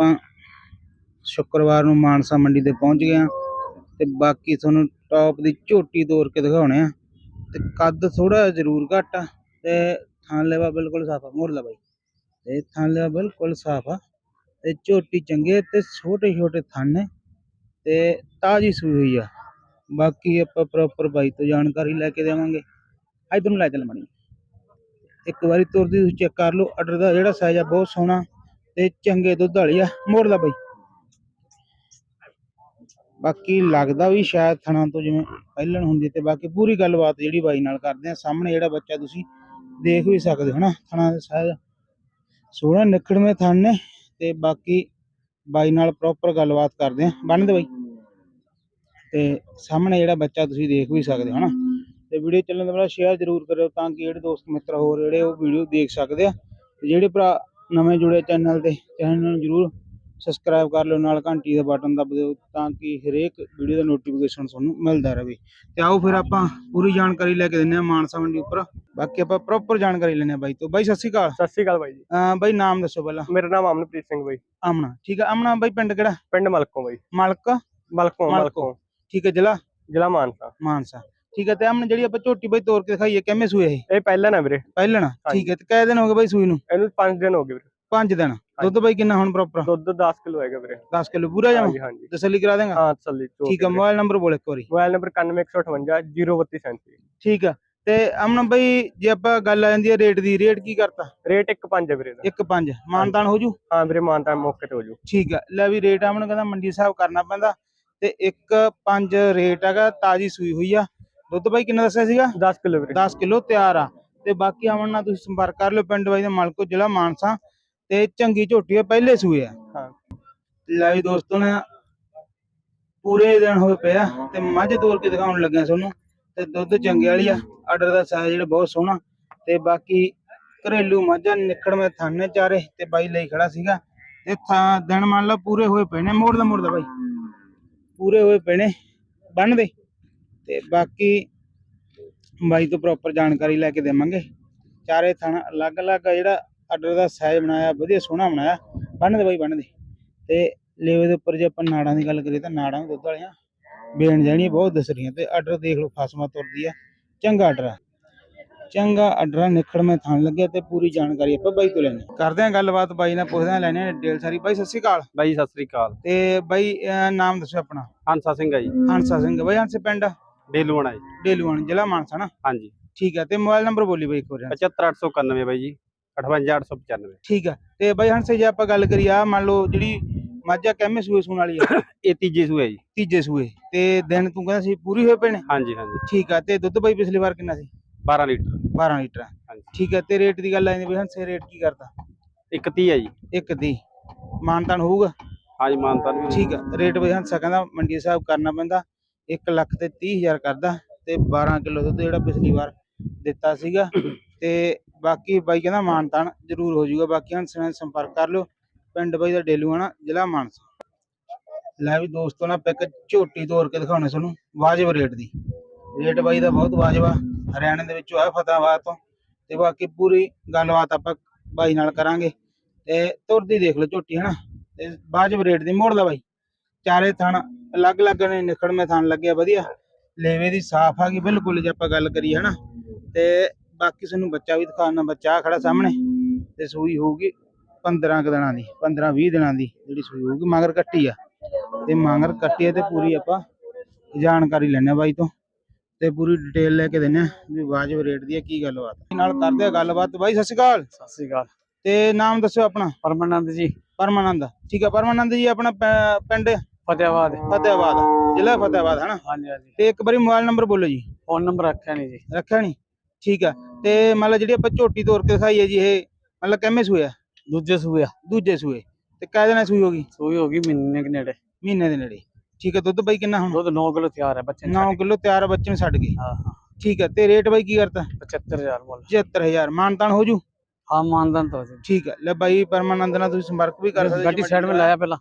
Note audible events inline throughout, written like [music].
ਆਪਾਂ ਸ਼ੁੱਕਰਵਾਰ ਨੂੰ ਮਾਨਸਾ ਮੰਡੀ ਤੇ ਪਹੁੰਚ ਗਏ ਆ ਤੇ ਬਾਕੀ ਤੁਹਾਨੂੰ ਟੌਪ ਦੀ ਝੋਟੀ ਤੋੜ ਕੇ ਦਿਖਾਉਣੇ ਆ। ਤੇ ਕੱਦ ਥੋੜਾ ਜ਼ਰੂਰ ਘੱਟ ਆ ਤੇ ਥਾਂ ਲੈਵਾ ਬਿਲਕੁਲ ਸਾਫ਼ ਆ ਮੋੜ ਲਾ ਬਾਈ। ਤੇ ਥਾਂ ਲੈਵਾ ਬਿਲਕੁਲ ਸਾਫ਼ ਆ ਤੇ ਝੋਟੀ ਚੰਗੇ ਤੇ ਛੋਟੇ ਛੋਟੇ ਥਣ ਨੇ ਤੇ ਤਾਜੀ ਸੂਈ ਹੋਈ ਆ। ਬਾਕੀ ਆਪਾਂ ਪ੍ਰੋਪਰ ਬਾਈ ਤੋਂ ਜਾਣਕਾਰੀ ਲੈ ਕੇ ਦੇਵਾਂਗੇ। ਅੱਜ ਤੁਹਾਨੂੰ ਲੈ ਚੱਲ ਮਣੀ ਇੱਕ ਵਾਰੀ ਤੁਰਦੀ ਤੁਸੀਂ ਚੈੱਕ ਕਰ ਲਓ ਆਰਡਰ ਦਾ ਜਿਹੜਾ ਸਾਈਜ਼ ਆ ਬਹੁਤ ਸੋਹਣਾ। ਤੇ ਚੰਗੇ ਦੁੱਧ ਵਾਲੀ ਆ, ਮੋੜ ਲਾ ਬਾਈ। ਬਾਕੀ ਲੱਗਦਾ ਵੀ ਸ਼ਾਇਦ ਥਣਾ ਤੋਂ ਜਿਵੇਂ ਪਹਿਲਣ ਹੁੰਦੀ ਤੇ ਬਾਕੀ ਪੂਰੀ ਗੱਲਬਾਤ ਜਿਹੜੀ ਬਾਈ ਨਾਲ ਕਰਦੇ ਆ, ਸਾਹਮਣੇ ਜਿਹੜਾ ਬੱਚਾ ਤੁਸੀਂ ਦੇਖ ਵੀ ਸਕਦੇ ਹੋ ਨਾ ਥਣਾ ਦੇ ਸਾਈਜ਼ ਸੋਹਣਾ ਨਿਕੜਵੇਂ ਥਣ ਨੇ ਤੇ ਬਾਕੀ ਬਾਈ ਨਾਲ ਪ੍ਰੋਪਰ ਗੱਲਬਾਤ ਕਰਦੇ ਆ, ਬੰਨ ਬਾਈ। ਤੇ ਸਾਹਮਣੇ ਜਿਹੜਾ ਬੱਚਾ ਤੁਸੀਂ ਦੇਖ ਵੀ ਸਕਦੇ ਹੋ ਹਨਾ, ਤੇ ਵੀਡੀਓ ਚੱਲਣ ਤੋਂ ਪਹਿਲਾਂ ਸ਼ੇਅਰ ਜ਼ਰੂਰ ਕਰਿਓ ਤਾਂ ਕਿ ਜਿਹੜੇ ਦੋਸਤ ਮਿੱਤਰ ਹੋਰ ਜਿਹੜੇ ਉਹ ਵੀਡੀਓ ਦੇਖ ਸਕਦੇ ਆ, ਤੇ ਜਿਹੜੇ ਭਰਾ ਨਵੇਂ ਜੁੜੇ ਚੈਨਲ ਤੇ ਚੈਨਲ ਨੂੰ ਜ਼ਰੂਰ ਸਬਸਕ੍ਰਾਈਬ ਕਰ ਲਿਓ ਨਾਲ ਘੰਟੀ ਦਾ ਬਟਨ ਦਬ ਦਿਓ ਤਾਂ ਕਿ ਹਰੇਕ ਵੀਡੀਓ ਦਾ ਨੋਟੀਫਿਕੇਸ਼ਨ ਤੁਹਾਨੂੰ ਮਿਲਦਾ ਰਹੇ। ਤੇ ਆਓ ਫਿਰ ਆਪਾਂ ਪੂਰੀ ਜਾਣਕਾਰੀ ਲੈ ਕੇ ਦਿੰਨੇ ਆ ਮਾਨਸਾ ਮੰਡੀ ਉੱਪਰ। ਬਾਕੀ ਆਪਾਂ ਪ੍ਰੋਪਰ ਜਾਣਕਾਰੀ ਲੈਣੇ ਆ ਬਾਈ ਤੋਂ। ਬਾਈ ਸਤਿ ਸ਼੍ਰੀ ਅਕਾਲ। ਸਤਿ ਸ਼੍ਰੀ ਅਕਾਲ ਬਾਈ ਜੀ। ਅਹ ਬਾਈ ਨਾਮ ਦੱਸੋ ਪਹਿਲਾਂ। ਮੇਰਾ ਨਾਮ ਅਮਨਪ੍ਰੀਤ ਸਿੰਘ ਬਾਈ। ਆਮਣਾ ਠੀਕ ਆ। ਆਮਣਾ ਬਾਈ ਪਿੰਡ ਕਿਹੜਾ? ਪਿੰਡ ਮਲਕੋਂ ਬਾਈ। ਮਲਕ? ਮਲਕੋਂ ਮਲਕੋਂ। ਮਲਕੋਂ। ਠੀਕ ਹੈ ਜ਼ਿਲ੍ਹਾ? ਜ਼ਿਲ੍ਹਾ ਮਾਨਸਾ। ਮਾਨਸਾ। ਠੀਕ ਹੈ ਤੇ ਆਮਣਾ ਜਿਹੜੀ ਆਪਾਂ ਝੋਟੀ ਬਾਈ ਤੋੜ ਕੇ ਦਿਖਾਈ ਹੈ ਕਿਵੇਂ ਸੂਏ ਇਹ? ਇਹ ਪਹਿਲਾਂ ਨਾ ਵੀਰੇ। ਪਹਿਲਣ ਠੀਕ ਹੈ ਤੇ ਕਿੰਨੇ ਦਿਨ ਹੋ ਗਏ ਬਾਈ ਸੂਈ ਨੂੰ? ਇਹਨੂੰ 5 ਦਿਨ ਹੋ ਗਏ ਵੀਰੇ। 5 ਦਿਨ। ਦੁੱਧ ਬਾਈ ਕਿੰਨਾ ਹੁਣ ਪ੍ਰੋਪਰ ਦੁੱਧ 10 ਕਿਲੋ ਹੈਗਾ ਵੀਰੇ। 10 ਕਿਲੋ ਪੂਰਾ ਜਾਵਾਂ ਹਾਂਜੀ ਹਾਂਜੀ। ਤਸੱਲੀ ਕਰਾ ਦੇਗਾ? ਹਾਂ ਤਸੱਲੀ ਠੀਕ ਹੈ ਮੋਬਾਈਲ ਨੰਬਰ ਬੋਲ ਇੱਕ ਵਾਰੀ। ਮੋਬਾਈਲ ਨੰਬਰ 9158 03237 ਠੀਕ ਆ ਤੇ ਅਮਨ ਬਾਈ ਜੇ ਆਪਾਂ ਗੱਲ ਆ ਜਾਂਦੀ ਹੈ ਰੇਟ ਦੀ ਰੇਟ ਕੀ ਕਰਤਾ? ਰੇਟ 1.5 ਹੈ ਵੀਰੇ ਦਾ 1.5 ਮਾਨਦਾਨ ਹੋ ਜੂ? ਹਾਂ ਵੀਰੇ ਮਾਨਤਾ ਮੌਕੇ ਤੇ ਹੋ ਜੂ। ਠੀਕ ਆ ਲੈ ਵੀ ਰੇਟ ਅਮਨ ਕਹਿੰਦਾ ਮੰਡੀ ਹਿਸਾਬ ਕਰਨਾ ਪੈਂਦਾ ਤੇ 1.5 ਰੇਟ ਹੈਗਾ ਤਾਜੀ ਸੂਈ ਹੋਈ ਆ। ਦੁੱਧ ਬਾਈ ਕਿੰਨਾ ਦੱਸਿਆ ਸੀਗਾ? 10 ਕਿਲੋ ਵੀਰੇ। 10 ਕਿਲੋ ਤਿਆਰ ਆ। ਤੇ ਬਾਕੀ ਅਮਨ ਨਾਲ ਤੁਸੀਂ ਸੰਪਰਕ ਕਰ ਲਿਓ ਪਿੰਡ ਬਾਈ ਦੇ ਮਾਲਕੋ ਜ਼ਿਲ੍ਹਾ ਮਾਨਸਾ। ਤੇ ਚੰਗੀ ਝੋਟੀ ਆ ਪਹਿਲੇ ਸੂਏ ਆ। ਹਾਂ। ਲੈ ਵੀ ਦੋਸਤੋ ਨੇ ਪੂਰੇ ਦਿਨ ਹੋਏ ਪਿਆ ਤੇ ਮੱਝ ਤੋੜ ਕੇ ਦਿਖਾਉਣ ਲੱਗਿਆ ਤੁਹਾਨੂੰ। ਤੇ ਦੁੱਧ ਚੰਗੇ ਵਾਲੀ ਆ ਆਰਡਰ ਦਾ ਸਾਈਜ਼ ਜਿਹੜਾ ਬਹੁਤ ਸੋਹਣਾ। ਤੇ ਬਾਕੀ ਘਰੇਲੂ ਮੱਝਾਂ ਨਿਕੜਵੇਂ ਥਾਨੇ ਚਾਰੇ ਤੇ ਬਾਈ ਲਈ ਖੜਾ ਸੀਗਾ। ਤੇ ਥਾਂ ਦਿਨ ਮੰਨ ਲਓ ਪੂਰੇ ਹੋਏ ਪਏ ਨੇ ਮੋੜਦਾ ਮੋੜਦਾ ਬਾਈ। ਪੂਰੇ ਹੋਏ ਪਏ ਨੇ ਬੰਨ ਦੇ। ਤੇ ਬਾਕੀ ਬਾਈ ਤੋਂ ਪ੍ਰੋਪਰ ਜਾਣਕਾਰੀ ਲੈ ਕੇ ਦੇਵਾਂਗੇ। ਚਾਰੇ ਥਾਣਾ ਅਲੱਗ-ਅਲੱਗ ਜਿਹੜਾ ਆਰਡਰ ਦਾ ਸਾਈਜ਼ ਬਣਾਇਆ ਵਧੀਆ ਸੋਹਣਾ ਬਣਾਇਆ। ਬੰਨ ਦੇ ਬਾਈ ਬੰਨ ਦੇ। ਤੇ ਲੇਵੇ ਦੇ ਉੱਪਰ ਜੇ ਆਪਾਂ ਨਾੜਾਂ ਦੀ ਗੱਲ ਕਰੀਏ ਤਾਂ ਨਾੜਾਂ ਦੁੱਧ ਵਾਲੀਆਂ ਬੇਣ ਜਾਣੀਆਂ ਬਹੁਤ ਦਿਸ ਰਹੀਆਂ ਤੇ ਆਰਡਰ ਦੇਖ ਲਓ ਫਸਮਾ ਤੁਰਦੀ ਆ। ਚੰਗਾ ਆਰਡਰ ਚੰਗਾ ਆਰਡਰ ਨਿਖੜ ਮੈਂ ਥਾਣ ਲੱਗਿਆ ਤੇ ਪੂਰੀ ਜਾਣਕਾਰੀ ਆਪਾਂ ਬਾਈ ਤੋਂ ਲੈਣੀ ਕਰਦੇ ਆਂ ਗੱਲਬਾਤ ਬਾਈ ਨਾਲ ਪੁੱਛਦੇ ਆਂ ਲੈਣੇ ਡਿਟੇਲ ਸਾਰੀ। ਬਾਈ ਸਤਿ ਸ਼੍ਰੀ ਅਕਾਲ। ਬਾਈ ਸਤਿ ਸ੍ਰੀ ਅਕਾਲ। ਤੇ ਬਾਈ ਨਾਮ ਦੱਸੋ ਆਪਣਾ। ਹੰਸਾ ਸਿੰਘ ਆ ਜੀ। ਹੰਸਾ ਸਿੰਘ। ਬਾਈ ਹੰਸੇ ਪਿੰਡ? ਡੇਲੂਆਣਾ ਜੀ। ਡੇਲੂਆਣ ਜ਼ਿਲ੍ਹਾ ਮਾਨਸਾ ਨਾ? ਹਾਂਜੀ। ਠੀਕ ਹੈ ਤੇ ਮੋਬਾਈਲ ਨੰਬਰ ਬੋਲੀ ਬਾਈ ਇੱਕ ਵਾਰ 75891 ਬਾਈ ਜੀ 58895 ਠੀਕ ਹੈ ਤੇ ਬਾਈ ਹੰਸੇ ਜੇ ਆਪਾਂ ਗੱਲ ਕਰੀਏ ਆ ਮੰਨ ਲਓ ਜਿਹੜੀ ਮਾਝਾ ਕਿੰਮੇ ਸੂਏ ਸੂਣ ਵਾਲੀ ਆ। [coughs] ਇਹ ਤੀਜੇ ਸੂਏ ਜੀ। ਤੀਜੇ ਸੂਏ ਤੇ ਦਿਨ ਤੂੰ ਕਹਿੰਦਾ ਸੀ ਪੂਰੀ ਹੋਏ ਪਏ ਨੇ? ਹਾਂਜੀ ਹਾਂਜੀ। ਠੀਕ ਆ ਤੇ ਦੁੱਧ ਬਾਈ ਪਿਛਲੀ ਵਾਰ ਕਿੰਨਾ ਸੀ? 12 ਲੀਟਰ। 12 ਲੀਟਰ। ਹਾਂਜੀ। ਠੀਕ ਹੈ ਤੇ ਰੇਟ ਦੀ ਗੱਲ ਆਈ ਬਈ ਹੰਸੇ ਰੇਟ ਕੀ ਕਰਤਾ? ਇੱਕ 30 ਆ ਜੀ। ਇੱਕ ਦੀ ਮਾਨਤਾਨ ਹੋਊਗਾ? ਹਾਂਜੀ ਮਾਨਤਾ ਵੀ ਠੀਕ ਹੈ ਰੇਟ ਬਈ ਹੰਸਾ ਕਹਿੰਦਾ ਮੰਡੀ ਹਿਸਾਬ ਕਰਨਾ ਪੈਂਦਾ। 1 ਲੱਖ ਤੇ 30000 ਕਰਦਾ ਤੇ 12 ਕਿਲੋ ਦੁੱਧ ਜਿਹੜਾ ਪਿਛਲੀ ਵਾਰ ਦਿੱਤਾ ਸੀਗਾ। ਤੇ ਬਾਕੀ ਬਾਈ ਕਹਿੰਦਾ ਮਾਨਤਾਨ ਜ਼ਰੂਰ ਹੋ ਜਾਊਗਾ। ਬਾਕੀ ਹੰਸੇ ਨਾਲ ਸੰਪਰਕ ਕਰ ਲਿਓ। ਪਿੰਡ ਬਾਈ ਦਾ ਡੇਲੂ ਜ਼ਿਲ੍ਹਾ ਮਾਨਸਾ। ਲੈ ਵੀ ਦੋਸਤੋ ਨਾ ਪਿਕ ਝੋਟੀ ਤੋੜ ਕੇ ਦਿਖਾਉਣੇ ਤੁਹਾਨੂੰ ਵਾਜਬ ਰੇਟ ਦੀ। ਰੇਟ ਬਾਈ ਦਾ ਬਹੁਤ ਵਾਜਬ ਆ। ਹਰਿਆਣੇ ਦੇ ਵਿੱਚੋਂ ਆ ਫਤਿਆਬਾਦ ਤੋਂ। ਤੇ ਬਾਕੀ ਪੂਰੀ ਗੱਲਬਾਤ ਆਪਾਂ ਬਾਈ ਨਾਲ ਕਰਾਂਗੇ। ਤੇ ਤੁਰਦੀ ਦੇਖ ਲਓ ਝੋਟੀ ਹਨਾ। ਤੇ ਵਾਜਬ ਰੇਟ ਦੀ ਮੋੜ ਲਾ ਬਾਈ। ਚਾਰੇ ਥਣ ਅਲੱਗ-ਅਲੱਗ ਨੇ ਨਿਖੜਵੇਂ ਥਣ ਲੱਗਿਆ ਵਧੀਆ। ਲੇਵੇ ਦੀ ਸਾਫ਼ ਆ ਗਈ ਬਿਲਕੁਲ ਜੇ ਆਪਾਂ ਗੱਲ ਕਰੀਏ ਹਨਾ। ਤੇ ਬਾਕੀ ਤੁਹਾਨੂੰ ਬੱਚਾ ਵੀ ਦਿਖਾਉਣਾ ਬੱਚਾ ਖੜਾ ਸਾਹਮਣੇ ਤੇ ਸੂਈ ਹੋਊਗੀ 15 ਕੁ ਦਿਨਾਂ ਦੀ 15 20 ਦਿਨਾਂ ਦੀ ਜਿਹੜੀ ਸੂਈ ਹੋਊਗੀ ਮਗਰ ਕੱਟੀ ਆ। ਤੇ ਮਗਰ ਕੱਟੀ ਆ ਤੇ ਪੂਰੀ ਆਪਾਂ ਜਾਣਕਾਰੀ ਲੈਣੇ ਬਾਈ ਤੋਂ ਤੇ ਪੂਰੀ ਡਿਟੇਲ ਲੈ ਕੇ ਦਿੰਨੇ ਆ ਵੀ ਵਾਜਬ ਰੇਟ ਦੀ ਆ ਕੀ ਗੱਲਬਾਤ। ਨਾਲ ਕਰਦੇ ਆ ਗੱਲਬਾਤ ਬਾਈ ਸਤਿ ਸ਼੍ਰੀ ਅਕਾਲ। ਸਤਿ ਸ਼੍ਰੀ ਅਕਾਲ। ਤੇ ਨਾਮ ਦੱਸਿਓ ਆਪਣਾ। ਪਰਮਾਨੰਦ ਜੀ। ਪਰਮਾਨੰਦ ਠੀਕ ਆ ਪਰਮਾਨੰਦ ਜੀ ਆਪਣਾ ਪਿੰਡ ਫਤਿਆਬਾਦ। ਫਤਿਆਬਾਦ ਜ਼ਿਲ੍ਹਾ ਫਤਿਆਬਾਦ ਹਨਾ? ਹਾਂਜੀ ਹਾਂਜੀ। ਤੇ ਇੱਕ ਵਾਰੀ ਮੋਬਾਈਲ ਨੰਬਰ ਬੋਲੋ ਜੀ। ਫੋਨ ਨੰਬਰ ਰੱਖਿਆ ਨਹੀਂ ਜੀ। ਰੱਖਿਆ ਨਹੀਂ ਠੀਕ ਆ। ਤੇ ਮਤਲਬ ਜਿਹੜੀ ਆਪਾਂ ਝੋਟੀ ਤੋੜ ਕੇ ਦਿਖਾਈ ਹੈ ਜੀ ਇਹ ਮਤਲਬ ਕਿੰਮੇ ਸੂਏ ਆ? ਦੂਜੇ ਸੂਏ ਦੂਜੇ ਸੂਏ। ਤੇ ਕਾਹ ਦਿਨਾਂ ਸੂਈ ਹੋਗੀ? ਸੂਈ ਹੋ ਗਈ ਮਹੀਨੇ ਦੇ ਨੇੜੇ। ਮਹੀਨੇ ਦੇ ਨੇੜੇ। ਠੀਕ ਹੈ ਦੁੱਧ ਬਾਈ ਕਿੰਨਾ ਹੁਣ? ਦੁੱਧ 9 ਕਿਲੋ ਤਿਆਰ ਹੈ ਬੱਚੇ 9 ਕਿਲੋ ਤਿਆਰ ਆ, ਬੱਚੇ ਨੂੰ ਛੱਡ ਗਏ ਹਾਂ ਹਾਂ। ਠੀਕ ਹੈ ਤੇ ਰੇਟ ਬਾਈ ਕੀ ਕਰਤਾ? 75000 ਬੋਲ 75000 ਮਾਨਤਾਨ ਹੋ ਜੂ? ਹਾਂ ਮਾਨਦਨ ਤੋਂ ਠੀਕ ਹੈ ਲੈ ਬਾਈ ਪਰਮਾਨੰਦ ਨਾਲ ਤੁਸੀਂ ਸੰਪਰਕ ਵੀ ਕਰ ਸਕਦੇ ਗੱਡੀ ਸਾਈਡ ਵਿੱਚ ਲਾਇਆ ਪਹਿਲਾਂ।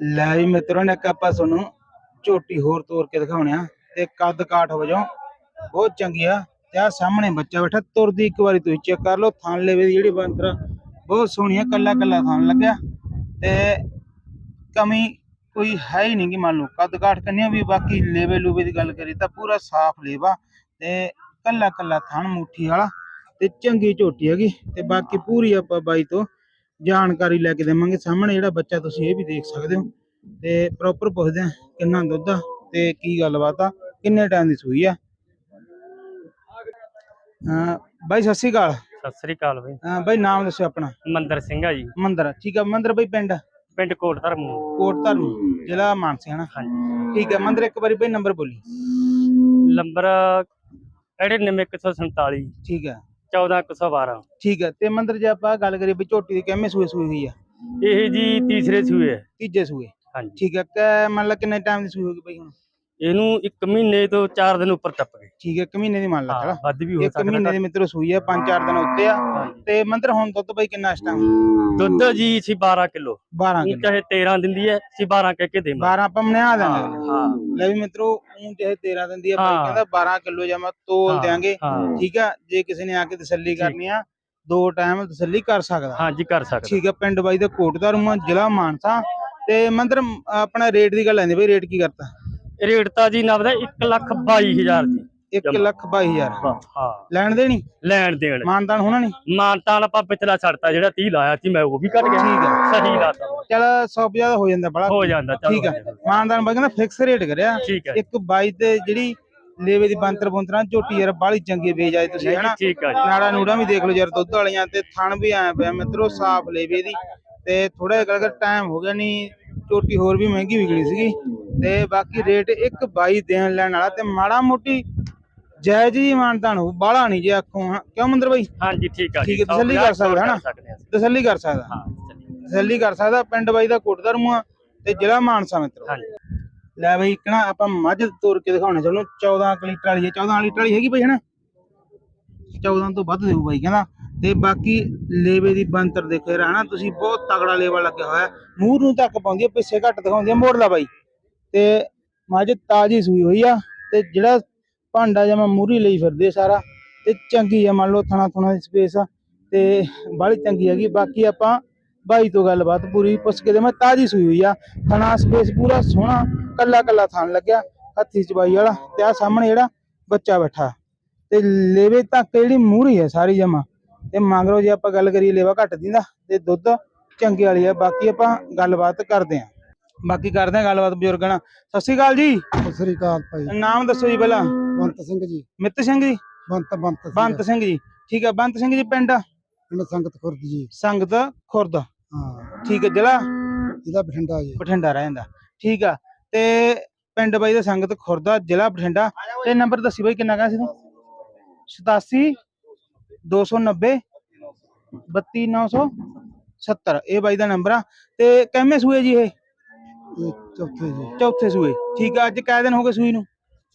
ਲੈ ਵੀ ਮਿੱਤਰੋ ਨੇ ਇੱਕ ਆਪਾਂ ਤੁਹਾਨੂੰ ਝੋਟੀ ਹੋਰ ਤੋੜ ਕੇ ਦਿਖਾਉਣੇ ਆ ਤੇ ਕੱਦ ਕਾਠ ਵਜੋਂ ਬਹੁਤ ਚੰਗੀ ਆ ਤੇ ਆ ਸਾਹਮਣੇ ਬੱਚਾ ਬੈਠਾ, ਤੁਰਦੀ ਇੱਕ ਵਾਰੀ ਤੁਸੀਂ ਚੈੱਕ ਕਰ ਲਓ ਥਣ ਲੇਵੇ ਦੀ ਜਿਹੜੀ ਬੰਤਰਾ ਬਹੁਤ ਸੋਹਣੀ ਆ, ਕੱਲਾ ਕੱਲਾ ਥਣ ਲੱਗਿਆ ਤੇ ਕਮੀ ਕੋਈ ਹੈ ਹੀ ਨਹੀਂ ਕਿ ਮੰਨ ਲਓ, ਕੱਦ ਕਾਠ ਕੰਨਿਆ ਵੀ ਬਾਕੀ ਲੇਵੇ ਲੂਵੇ ਦੀ ਗੱਲ ਕਰੀ ਤਾਂ ਪੂਰਾ ਸਾਫ਼ ਲੇਵਾ ਤੇ ਕੱਲਾ ਕੱਲਾ ਥਾਂ ਮੁੱਠੀ ਵਾਲਾ ਤੇ ਚੰਗੀ ਝੋਟੀ ਹੈਗੀ ਤੇ ਬਾਕੀ ਪੂਰੀ ਆਪਾਂ ਬਾਈ ਤੋਂ ਜਾਣਕਾਰੀ ਲੈ ਕੇ ਦੇਵਾਂਗੇ। ਸਾਹਮਣੇ ਜਿਹੜਾ ਬੱਚਾ ਤੁਸੀਂ ਇਹ ਵੀ ਦੇਖ ਸਕਦੇ ਹੋ ਤੇ ਪ੍ਰੋਪਰ ਪੁੱਛਦੇ ਆ ਕਿੰਨਾ ਦੁੱਧ ਆ ਤੇ ਕੀ ਗੱਲਬਾਤ ਆ ਕਿੰਨੇ ਟਾਈਮ ਦੀ ਸੂਈ ਆ। ਬਾਈ ਸਤਿ ਸ਼੍ਰੀ ਅਕਾਲ। ਸਤਿ ਸ੍ਰੀ ਅਕਾਲ ਬਈ। ਹਾਂ ਬਾਈ ਨਾਮ ਦੱਸੋ ਆਪਣਾ। ਮੰਦਰ ਸਿੰਘ ਆ ਜੀ। ਮੰਦਰ ਠੀਕ ਆ। ਮੰਦਰ ਬਾਈ ਪਿੰਡ? ਪਿੰਡ ਕੋਟ ਧਰਮ ਕੋਟ ਧਰਮ ਜ਼ਿਲ੍ਹਾ ਮਾਨਸਾ ਹਨਾ? ਹਾਂਜੀ। ਠੀਕ ਆ। ਮੰਦਰ ਇੱਕ ਵਾਰੀ ਬਾਈ ਨੰਬਰ ਬੋਲੀ। ਨੰਬਰ 99147 ਠੀਕ ਆ। 14112 ਠੀਕ ਆ ਤੇ ਮੰਦਰ ਜੇ ਆਪਾਂ ਗੱਲ ਕਰੀਏ ਵੀ ਝੋਟੀ ਦੀ ਕਿੰਨੇ ਸੂਏ ਸੂਈ ਹੋਈ ਆ? ਇਹ ਜੀ ਤੀਸਰੇ ਸੂਏ ਹੈ। ਤੀਜੇ ਸੂਏ। ਹਾਂਜੀ। ਠੀਕ ਆ ਕਿ ਮੰਨ ਲਾ ਕਿੰਨੇ ਟਾਈਮ ਦੀ ਸੂਈ ਹੋਗੀ ਬਾਈ ਹੁਣ? ਇਹਨੂੰ 1 ਮਹੀਨੇ ਤੋਂ 4 ਦਿਨ ਉੱਪਰ ਟੱਪ ਗਏ। ਠੀਕ ਆ ਇੱਕ ਮਹੀਨੇ ਦੀ ਮੰਨ ਲਾ ਚਲਾ ਹਾਂ ਵੱਧ ਵੀ ਹੋ ਇੱਕ ਮਹੀਨੇ ਦੇ ਮਿੱਤਰੋ ਸੂਈ ਆ ਪੰਜ ਚਾਰ ਦਿਨ ਉੱਤੇ ਆ। ਤੇ ਮੰਦਰ ਹੁਣ ਦੁੱਧ ਬਾਈ ਕਿੰਨਾ ਇਸ ਟਾਈਮ ਦੁੱਧ ਜੀ ਸੀ 12 ਕਿਲੋ। 12 ਉਹ ਕਿਲੋ। ਚਾਹੇ 13 ਦਿੰਦੀ ਹੈ ਸੀ 12 ਕਹਿ ਕੇ ਦੇਵਾਂ 12 ਆਪਾਂ ਹਾਂ ਦਾਂਗੇ ਹਾਂ। ਲੈ ਵੀ ਮਿੱਤਰੋ ਉਹ ਚਾਹੇ 13 ਦਿਨ ਦੀ ਆ ਬਾਈ ਹਾਂ। ਕਹਿੰਦਾ 12 ਕਿਲੋ ਜਮਾ ਤੋਲ ਹਾਂ, ਦਿਆਂਗੇ। ਹਾਂ। ਠੀਕ ਆ ਜੇ ਕਿਸੇ ਨੇ ਆ ਕੇ ਤਸੱਲੀ ਕਰਨੀ ਆ ਦੋ ਟਾਈਮ ਤਸੱਲੀ ਕਰ ਸਕਦਾ। ਹਾਂਜੀ ਕਰ ਸਕਦਾ। ਠੀਕ ਆ ਪਿੰਡ ਬਾਈ ਦਾ ਕੋਟਦਾ ਰੂਮਾ ਜ਼ਿਲ੍ਹਾ ਮਾਨਸਾ। ਤੇ ਮੰਦਰ ਆਪਣਾ ਰੇਟ ਦੀ ਗੱਲ ਆਂਦੀ ਬਈ ਰੇਟ ਕੀ ਕਰਤਾ? ਰੇਟ ਤਾਂ ਜੀ ਨਵਦਾ 1 ਲੱਖ 22000 ਜੀ 1 ਲੱਖ 22000 ਹਾਂ ਲੈਣ ਦੇਣੀ? ਲੈਣ ਦੇਣ। ਮਾਨਦਾਨ ਹੋਣਾ ਨਹੀਂ? ਮਾਨਤਾਨ ਆਪਾਂ ਪਿਛਲਾ ਛੱਡਤਾ ਜਿਹੜਾ 30 ਲਾਇਆ ਸੀ ਮੈਂ ਉਹ ਵੀ ਕੱਢ ਗਿਆ। ਠੀਕ ਆ। ਸਹੀ ਲਾਤਾ। ਚਲ 100 ਜ਼ਿਆਦਾ ਹੋ ਜਾਂਦਾ ਬੜਾ। ਹੋ ਜਾਂਦਾ ਠੀਕ ਆ। ਮਾਨਦਾਨ ਬਾਈ ਕਹਿੰਦਾ ਫਿਕਸ ਰੇਟ ਕਰਿਆ। ਠੀਕ ਹੈ ਇੱਕ ਬਾਈ ਤੇ ਜਿਹੜੀ ਲੇਵੇ ਦੀ ਬੰਤਰ ਬੰਤਰਾਂ ਝੋਟੀ ਯਾਰ ਬਾਹਲੀ ਚੰਗੀ ਵੇਚ ਆਏ ਤੁਸੀਂ ਹਨਾ? ਠੀਕ ਆ ਜੀ। ਨਾੜਾ ਨੂੜਾ ਵੀ ਦੇਖ ਲਓ ਯਾਰ ਦੁੱਧ ਵਾਲੀਆਂ ਤੇ ਥਣ ਵੀ ਆਇਆ ਪਿਆ ਮਿੱਤਰੋ ਸਾਫ਼ ਲੇਵੇ ਦੀ। ਤੇ ਥੋੜਾ ਜਿਹਾ ਕਰਕੇ ਟਾਈਮ ਹੋ ਗਿਆ ਨਹੀਂ ਝੋਟੀ ਹੋਰ ਵੀ ਮਹਿੰਗੀ ਵਿਕਣੀ ਸੀਗੀ ਤੇ ਬਾਕੀ ਰੇਟ ਇੱਕ ਬਾਈ ਦੇਣ ਲੈਣ ਵਾਲਾ ਤੇ ਮਾੜਾ ਮੋਟੀ ਜਾਇਜ਼ ਹੀ ਮਾਨਤਾਨ ਹੋ ਬਾਹਲਾ ਨਹੀਂ ਜੇ ਆਖੋ ਕਿਉਂ ਮੰਦਰ ਬਾਈ? ਹਾਂਜੀ ਠੀਕ ਆ ਠੀਕ ਹੈ, ਤਸੱਲੀ ਕਰ ਸਕਦਾ ਹਾਂ ਅਸੀਂ। ਤਸੱਲੀ ਕਰ ਸਕਦਾ। ਹਾਂ। ਤਸੱਲੀ। ਕਰ ਸਕਦਾ ਪਿੰਡ ਬਾਈ ਦਾ ਕੋਟਦਾ ਰਮੂਆ ਤੇ ਜ਼ਿਲ੍ਹਾ ਮਾਨਸਾ ਮਿੱਤਰੋ। ਹਾਂਜੀ। ਲੈ ਬਈ ਇੱਕ ਨਾ ਆਪਾਂ ਮੱਝ ਤੋਰ ਕੇ ਦਿਖਾਉਣੇ ਚਾਹੁੰਦੇ 14 ਕੁ ਲੀਟਰ ਵਾਲੀ ਹੈ 14 ਲੀਟਰ ਵਾਲੀ ਹੈਗੀ ਬਈ ਹਨਾ 14 ਤੋਂ ਵੱਧ ਦੇਊ ਬਾਈ ਕਹਿੰਦਾ। ਤੇ ਬਾਕੀ ਲੇਵੇ ਦੀ ਬੰਤਰ ਦੇਖੇ ਯਾਰ ਤੁਸੀਂ ਬਹੁਤ ਤਗੜਾ ਲੇਵਾ ਲੱਗਿਆ ਹੋਇਆ ਮੂੰਹ ਨੂੰ ਤੱਕ ਪਾਉਂਦੀ ਹੈ, ਪਿੱਛੇ ਘੱਟ ਦਿਖਾਉਂਦੀ ਹੈ, ਮੋੜ ਬਾਈ। ਤੇ ਮੱਝ ਤਾਜੀ ਸੂਈ ਹੋਈ ਆ, ਤੇ ਜਿਹੜਾ ਭਾਂਡਾ ਜਮਾ ਮੂਰੀ ਲਈ ਫਿਰਦੇ ਸਾਰਾ, ਤੇ ਚੰਗੀ ਆ, ਮੰਨ ਲਓ ਥਣਾ ਥਣਾ ਦੀ ਸਪੇਸ ਆ, ਤੇ ਬਾਹਲੀ ਚੰਗੀ ਹੈਗੀ। ਬਾਕੀ ਆਪਾਂ ਬਾਈ ਤੋਂ ਗੱਲਬਾਤ ਪੂਰੀ ਪੁੱਛ ਕੇ ਦੇ ਮੈਂ ਤਾਜੀ ਸੂਈ ਹੋਈ ਆ। ਥਣਾ ਸਪੇਸ ਪੂਰਾ ਸੋਹਣਾ, ਕੱਲਾ ਕੱਲਾ ਥਣ ਲੱਗਿਆ, ਹੱਥੀ ਚਬਾਈ ਵਾਲਾ, ਤੇ ਆ ਸਾਹਮਣੇ ਜਿਹੜਾ ਬੱਚਾ ਬੈਠਾ। ਤੇ ਲੇਵੇ ਤੱਕ ਜਿਹੜੀ ਮੂਹਰੀ ਹੈ ਸਾਰੀ ਜਮਾ ਤੇ ਮੰਗਰੋ ਜੇ ਆਪਾਂ ਗੱਲ ਕਰੀਏ ਲੇਵਾ ਘੱਟ ਦਿੰਦਾ ਤੇ ਦੁੱਧ ਚੰਗੇ ਵਾਲੀ ਆ ਬਾਕੀ ਆਪਾਂ ਗੱਲਬਾਤ ਕਰਦੇ ਆਂ। ਬਾਕੀ ਕਰਦੇ ਆਂ ਗੱਲਬਾਤ ਬਜ਼ੁਰਗਾਂ ਨਾਲ। ਸਤਿ ਸ਼੍ਰੀ ਅਕਾਲ ਜੀ। ਸਤਿ ਸ੍ਰੀ ਅਕਾਲ ਭਾਈ। ਨਾਮ ਦੱਸੋ ਜੀ ਪਹਿਲਾਂ। ਬੰਤ ਸਿੰਘ ਜੀ। ਮਿੱਤ ਸਿੰਘ ਜੀ? ਬੰਤ ਬੰਤ। ਬੰਤ ਸਿੰਘ ਜੀ। ਠੀਕ ਹੈ ਬੰਤ ਸਿੰਘ ਜੀ ਪਿੰਡ? ਪਿੰਡ ਸੰਗਤ ਖੁਰਦ ਜੀ। ਸੰਗਤ ਖੁਰਦ। ਹਾਂ। ਠੀਕ ਹੈ ਜ਼ਿਲ੍ਹਾ? ਜ਼ਿਲ੍ਹਾ ਬਠਿੰਡਾ ਜੀ। ਬਠਿੰਡਾ ਰਹਿੰਦਾ। ਠੀਕ ਆ ਤੇ ਪਿੰਡ ਬਾਈ ਦਾ ਸੰਗਤ ਖੁਰਦਾ ਜ਼ਿਲ੍ਹਾ ਬਠਿੰਡਾ। ਤੇ ਨੰਬਰ ਦੱਸੀ ਬਾਈ ਕਿੰਨਾ ਕਹਾਂ ਸੀ ਤੂੰ 87 290 32970 ਇਹ ਬਾਈ ਦਾ ਨੰਬਰ ਆ। ਤੇ ਕਿੰਨੇ ਸੂਏ ਜੀ ਇਹ? ਚੌਥੇ ਜੀ। ਚੌਥੇ ਸੂਏ। ਠੀਕ ਆ ਅੱਜ ਕਿਹ ਦਿਨ ਹੋ ਗਏ ਸੂਈ ਨੂੰ?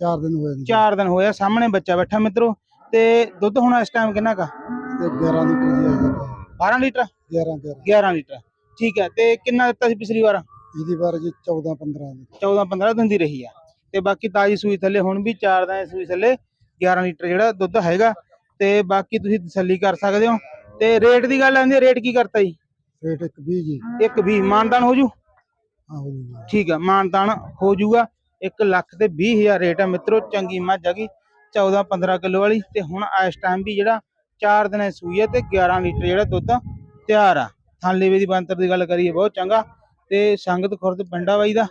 ਚਾਰ ਦਿਨ ਹੋਏ ਜੀ। 4 ਦਿਨ ਹੋਇਆ ਸਾਹਮਣੇ ਬੱਚਾ ਬੈਠਾ ਮਿੱਤਰੋ। ਤੇ ਦੁੱਧ ਹੁਣ ਇਸ ਟਾਈਮ ਕਿੰਨਾ ਕਾ ਤੇ 11 ਲੀਟਰ ਜੀ ਆਈ 12 ਲੀਟਰ? 11 11 11 ਲੀਟਰ। ਠੀਕ ਹੈ ਤੇ ਕਿੰਨਾ ਦਿੱਤਾ ਸੀ ਪਿਛਲੀ ਵਾਰ? ਇਹਦੀ ਵਾਰ ਜੀ 14 15 ਦੀ। 14 15 ਦਿਨ ਦੀ ਰਹੀ ਆ। ਤੇ ਬਾਕੀ ਤਾਜੀ ਸੂਈ ਥੱਲੇ ਹੁਣ ਵੀ 4 ਦਿਨ ਸੂਈ ਥੱਲੇ 11 ਲੀਟਰ ਜਿਹੜਾ ਦੁੱਧ ਹੈਗਾ। ਤੇ ਬਾਕੀ ਤੁਸੀਂ ਤਸੱਲੀ ਕਰ ਸਕਦੇ ਹੋ। ਤੇ ਰੇਟ ਦੀ ਗੱਲ ਆਉਂਦੀ ਹੈ ਰੇਟ ਕੀ ਕਰਤਾ ਜੀ? ਰੇਟ ਇੱਕ 20 ਜੀ। ਇੱਕ 20 ਮਾਨਦਾਨ ਹੋ ਜੂ? ਹਾਂ ਹੋ ਠੀਕ ਆ ਮਾਨਦਾਨ ਹੋ ਜੂਗਾ। 1 ਲੱਖ ਤੇ 20 ਹਜ਼ਾਰ ਰੇਟ ਆ ਮਿੱਤਰੋ ਚੰਗੀ ਮੱਝ ਹੈਗੀ 14 15 ਕਿਲੋ ਵਾਲੀ। ਤੇ ਹੁਣ ਇਸ ਟਾਈਮ ਵੀ ਜਿਹੜਾ 4 ਦਿਨਾਂ ਸੂਈ ਹੈ ਤੇ 11 ਲੀਟਰ ਜਿਹੜਾ ਦੁੱਧ ਤਿਆਰ ਆ। ਥਾਨਲੇਵੇ ਦੀ ਬੰਤਰ ਦੀ ਗੱਲ ਕਰੀਏ ਬਹੁਤ ਚੰਗਾ। ਤੇ ਸੰਗਤ ਖੁਰਦ ਪਿੰਡਾ ਬਾਈ ਦਾ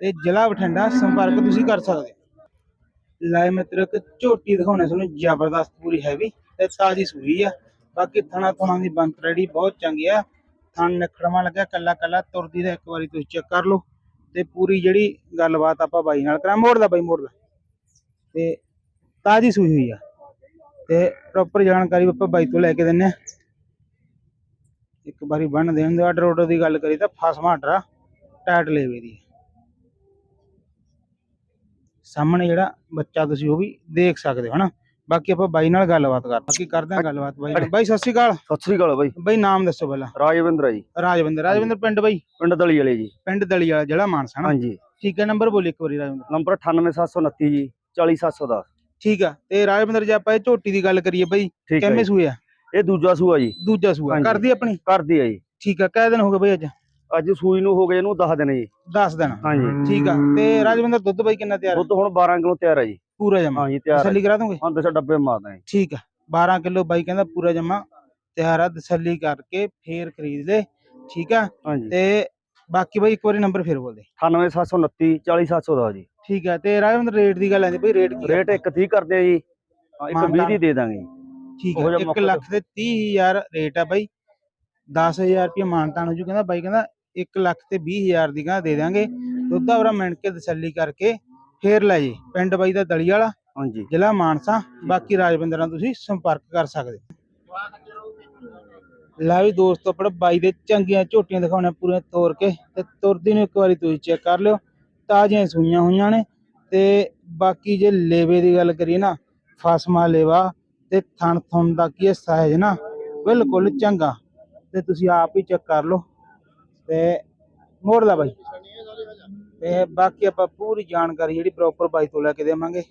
ਤੇ ਜ਼ਿਲ੍ਹਾ ਬਠਿੰਡਾ ਸੰਪਰਕ ਤੁਸੀਂ ਕਰ ਸਕਦੇ ਹੋ ਲਾਏ ਮਿੱਤਰ ਇੱਕ ਝੋਟੀ ਦਿਖਾਉਣੇ ਤੁਹਾਨੂੰ ਜ਼ਬਰਦਸਤ ਪੂਰੀ ਹੈਵੀ ਤੇ ਤਾਜੀ ਸੂਈ ਆ। ਬਾਕੀ ਥਣਾ ਥਣਾ ਦੀ ਬੰਤਰ ਜਿਹੜੀ ਬਹੁਤ ਚੰਗੀ ਆ। ਥਣ ਨਖੜਵਾ ਲੱਗਿਆ, ਕੱਲਾ ਕੱਲਾ ਤੁਰਦੀ ਦਾ ਇੱਕ ਵਾਰੀ ਤੁਸੀਂ ਚੈੱਕ ਕਰ ਲਓ। ਤੇ ਪੂਰੀ ਜਿਹੜੀ ਗੱਲਬਾਤ ਆਪਾਂ ਬਾਈ ਨਾਲ ਕਰਾਂ ਮੋੜ ਦਾ ਬਾਈ, ਮੋੜ ਦਾ ਤੇ ਤਾਜੀ ਸੂਈ ਹੋਈ ਆ। ਤੇ ਪ੍ਰੋਪਰ ਜਾਣਕਾਰੀ ਆਪਾਂ ਬਾਈ ਤੋਂ ਲੈ ਕੇ ਦਿੰਨੇ ਆ। ਇੱਕ ਵਾਰੀ ਬੰਨ ਦੇਣ ਦੇ ਆਰਡਰ ਆਰਡਰ ਦੀ ਗੱਲ ਕਰੀ ਤਾਂ ਫਸਮਾ ਆਰਡਰ ਟਾਈਟ ਲੇਵੇ ਦੀ ਸਾਹਮਣੇ ਜਿਹੜਾ ਬੱਚਾ ਤੁਸੀਂ ਉਹ ਵੀ ਦੇਖ ਸਕਦੇ ਹੋ ਹਨਾ? ਬਾਕੀ ਆਪਾਂ ਬਾਈ ਨਾਲ ਗੱਲਬਾਤ ਕਰ ਬਾਕੀ ਕਰਦੇ ਆ ਗੱਲਬਾਤ ਬਾਈ ਨਾਲ। ਬਾਈ ਸਤਿ ਸ਼੍ਰੀ ਅਕਾਲ। ਸਤਿ ਸ੍ਰੀ ਅਕਾਲ ਬਾਈ। ਬਾਈ ਨਾਮ ਦੱਸੋ ਪਹਿਲਾਂ। ਰਾਜਵਿੰਦਰ ਜੀ। ਰਾਜਵਿੰਦਰ। ਰਾਜਵਿੰਦਰ ਪਿੰਡ ਬਾਈ? ਪਿੰਡ ਦਲੀ ਵਾਲੇ ਜੀ। ਪਿੰਡ ਦਲੀ ਵਾਲਾ ਜਿਹੜਾ ਮਾਨਸਾ ਨਾ ਹਾਂਜੀ। ਠੀਕ ਹੈ ਨੰਬਰ ਬੋਲੀ ਇੱਕ ਵਾਰੀ ਰਾਜਵਿੰਦਰ। ਨੰਬਰ 98729 ਜੀ 40710 ਠੀਕ ਆ ਤੇ ਰਾਜਵਿੰਦਰ ਜੇ ਆਪਾਂ ਇਹ ਝੋਟੀ ਦੀ ਗੱਲ ਕਰੀਏ ਬਾਈ। ਠੀਕ ਹੈ ਕਿੰਨੇ ਜੀ। ਸੂਏ ਆ? ਇਹ ਦੂਜਾ ਸੂਆ ਜੀ। ਦੂਜਾ ਸੂਆ। ਹਾਂਜੀ। ਕਰਦੀ ਆਪਣੀ? ਕਰਦੀ ਆ ਜੀ। ਠੀਕ ਆ ਕਿਹ ਦਿਨ ਹੋ ਗਏ ਬਾਈ ਅੱਜ? ਅੱਜ ਸੂਈ ਨੂੰ ਹੋ ਗਏ ਇਹਨੂੰ 10 ਦਿਨ ਜੀ। ਦੱਸ ਦੇਣਾ ਹਾਂਜੀ। ਠੀਕ ਆ। ਤੇ ਰਾਜਵਿੰਦਰ ਦੁੱਧ ਬਾਈ ਕਿੰਨਾ ਤਿਆਰ? ਦੁੱਧ ਹੁਣ 12 ਕਿਲੋ ਤਿਆਰ ਹੈ ਜੀ। ਪੂਰਾ ਜਮਾ? ਹਾਂਜੀ ਤਿਆਰ ਤਸੱਲੀ ਕਰਾ ਦੋਗੇ ਹਾਂ ਦੱਸੋ ਡੱਬੇ ਮਾਰਦਾ ਜੀ ਠੀਕ ਆ। 12 ਕਿਲੋ ਬਾਈ ਕਹਿੰਦਾ ਪੂਰਾ ਜਮਾ। ਤਿਆਰ ਆ ਤਸੱਲੀ ਕਰਕੇ ਫੇਰ ਖਰੀਦ ਲੈ ਠੀਕ ਆ? ਤੇ ਬਾਕੀ ਬਾਈ ਇੱਕ ਵਾਰੀ ਨੰਬਰ ਫੇਰ ਬੋਲ ਦੇ 98729 40710 ਜੀ। ਠੀਕ ਆ। ਤੇ ਰਾਜਵਿੰਦਰ ਰੇਟ ਦੀ ਗੱਲ ਆਂਦੀ ਬਈ ਰੇਟ ਕੀ ਆ? ਰੇਟ ਇੱਕ 30 ਕਰਦੇ ਆ ਜੀ। ਹਾਂ, ਇੱਕ 20 ਦੀ ਦੇ ਦਾਂਗੇ। ਠੀਕ ਆ। ਜਿਹਾ 1 ਮੌਕਾ ਲੱਖ ਤੇ 30000 ਰੇਟ ਆ ਬਾਈ। 10000 ਰੁਪਏ ਮਾਨਤਾਨ ਹੋ ਜੂ। ਕਹਿੰਦਾ ਬਾਈ ਕਹਿੰਦਾ 1 ਲੱਖ ਤੇ 20000 ਦੀ ਕਹਿੰਦਾ ਦੇ ਦਾਂਗੇ ਦੁੱਧ ਆਵਰਾ ਮਿਣ ਕੇ ਤਸੱਲੀ ਕਰਕੇ ਫੇਰ ਲੈ ਜੇ ਪਿੰਡ ਬਾਈ ਦਾ ਦਲੀ ਵਾਲਾ ਹਾਂਜੀ। ਜ਼ਿਲ੍ਹਾ ਮਾਨਸਾ ਬਾਕੀ ਰਾਜਵਿੰਦਰ ਨਾਲ ਤੁਸੀਂ ਸੰਪਰਕ ਕਰ ਸਕਦੇ ਲੈ ਵੀ ਦੋਸਤੋ ਆਪਣੇ ਬਾਈ ਦੇ ਚੰਗੀਆਂ ਝੋਟੀਆਂ ਦਿਖਾਉਣੇ ਪੂਰੀਆਂ ਤੋੜ ਕੇ ਤੇ ਤੁਰਦੀ ਨੂੰ ਇੱਕ ਵਾਰੀ ਤੁਸੀਂ ਚੈੱਕ ਕਰ ਲਿਓ। ਤਾਜ਼ੀਆਂ ਸੂਈਆਂ ਹੋਈਆਂ ਨੇ ਤੇ ਬਾਕੀ ਜੇ ਲੇਵੇ ਦੀ ਗੱਲ ਕਰੀਏ ਨਾ ਫਸਮਾ ਲੇਵਾ ਤੇ ਥਣ ਥਣ ਦਾ ਕੀ ਸਾਈਜ਼ ਨਾ ਬਿਲਕੁਲ ਚੰਗਾ। ਤੇ ਤੁਸੀਂ ਆਪ ਹੀ ਚੈੱਕ ਕਰ ਲਓ। ਤੇ ਮੋੜ ਲਾ ਬਾਈ। ਤੇ ਬਾਕੀ ਆਪਾਂ ਪੂਰੀ ਜਾਣਕਾਰੀ ਜਿਹੜੀ ਪ੍ਰੋਪਰ ਬਾਈ ਤੋਂ ਲੈ ਕੇ ਦੇਵਾਂਗੇ।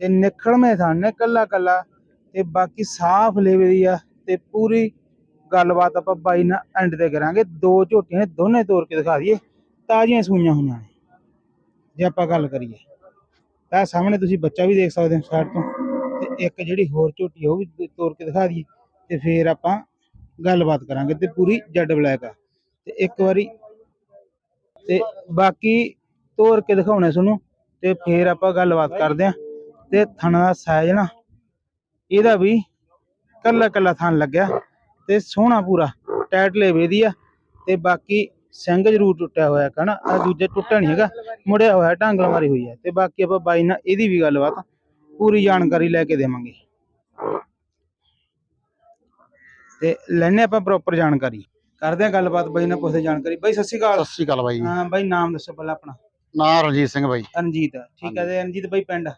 ਤੇ ਨਿਖੜਵੇਂ ਥਣ ਨੇ ਕੱਲਾ ਕੱਲਾ। ਤੇ ਬਾਕੀ ਸਾਫ਼ ਲੇਵੇ ਦੀ ਆ ਤੇ ਪੂਰੀ ਗੱਲਬਾਤ ਆਪਾਂ ਬਾਈ ਨਾਲ ਐਂਡ ਤੇ ਕਰਾਂਗੇ। ਦੋ ਝੋਟੀਆਂ ਨੇ, ਦੋਨੇ ਤੋੜ ਕੇ ਦਿਖਾ ਦਈਏ। ਤਾਜ਼ੀਆਂ ਸੂਈਆਂ ਹੋਈਆਂ ਨੇ। ਜੇ ਆਪਾਂ ਗੱਲ ਕਰੀਏ, ਤਾਂ ਸਾਹਮਣੇ ਤੁਸੀਂ ਬੱਚਾ ਵੀ ਦੇਖ ਸਕਦੇ ਹੋ ਸਾਈਡ ਤੋਂ। ਤੇ ਇੱਕ ਜਿਹੜੀ ਹੋਰ ਝੋਟੀ ਉਹ ਵੀ ਤੋੜ ਕੇ ਦਿਖਾ ਦਈਏ। ਤੇ ਫੇਰ ਆਪਾਂ ਗੱਲਬਾਤ ਕਰਾਂਗੇ ਤੇ ਪੂਰੀ ਜੱਡ ਬਲੈਕ ਆ। ਤੇ ਇੱਕ ਵਾਰੀ ਤੇ ਬਾਕੀ ਤੋਰ ਕੇ ਦਿਖਾਉਣੇ ਤੁਹਾਨੂੰ ਤੇ ਫੇਰ ਆਪਾਂ ਗੱਲਬਾਤ ਕਰਦੇ ਆਂ ਤੇ ਥਣ ਦਾ ਸਾਈਜ਼ ਨਾ, ਇਹਦਾ ਵੀ ਕੱਲਾ ਕੱਲਾ ਥਣ ਲੱਗਿਆ ਤੇ ਸੋਹਣਾ ਪੂਰਾ ਟਾਈਟ ਲੇਵੇ ਦੀ ਆ ਤੇ ਬਾਕੀ ਸਿੰਘ ਜ਼ਰੂਰ ਟੁੱਟਿਆ ਹੋਇਆ ਕਹਣਾ ਆ ਦੂਜੇ ਟੁੱਟਿਆ ਨਹੀਂ ਹੈਗਾ, ਮੁੜਿਆ ਹੋਇਆ ਢਾਂਗਲ ਮਾਰੀ ਹੋਈ ਹੈ ਤੇ ਬਾਕੀ ਆਪਾਂ ਬਾਈ ਨਾਲ ਇਹਦੀ ਵੀ ਗੱਲਬਾਤ ਪੂਰੀ ਜਾਣਕਾਰੀ ਲੈ ਕੇ ਦੇਵਾਂਗੇ। ਤੇ ਲੈਣੇ ਆਪਾਂ ਪ੍ਰੋਪਰ ਜਾਣਕਾਰੀ। ਕਰਦੇ ਆ ਗੱਲਬਾਤ ਬਾਈ ਨਾਲ ਪੁੱਛਦੇ ਜਾਣਕਾਰੀ। ਬਾਈ ਸਤਿ ਸ਼੍ਰੀ ਅਕਾਲ। ਸਤਿ ਸ਼੍ਰੀ ਅਕਾਲ ਬਾਈ। ਹਾਂ ਬਾਈ ਨਾਮ ਦੱਸੋ ਪਹਿਲਾਂ ਆਪਣਾ। ਨਾਂ ਰਣਜੀਤ ਸਿੰਘ ਬਾਈ। ਰਣਜੀਤ ਠੀਕ ਹੈ ਤੇ ਰਣਜੀਤ ਬਾਈ ਪਿੰਡ?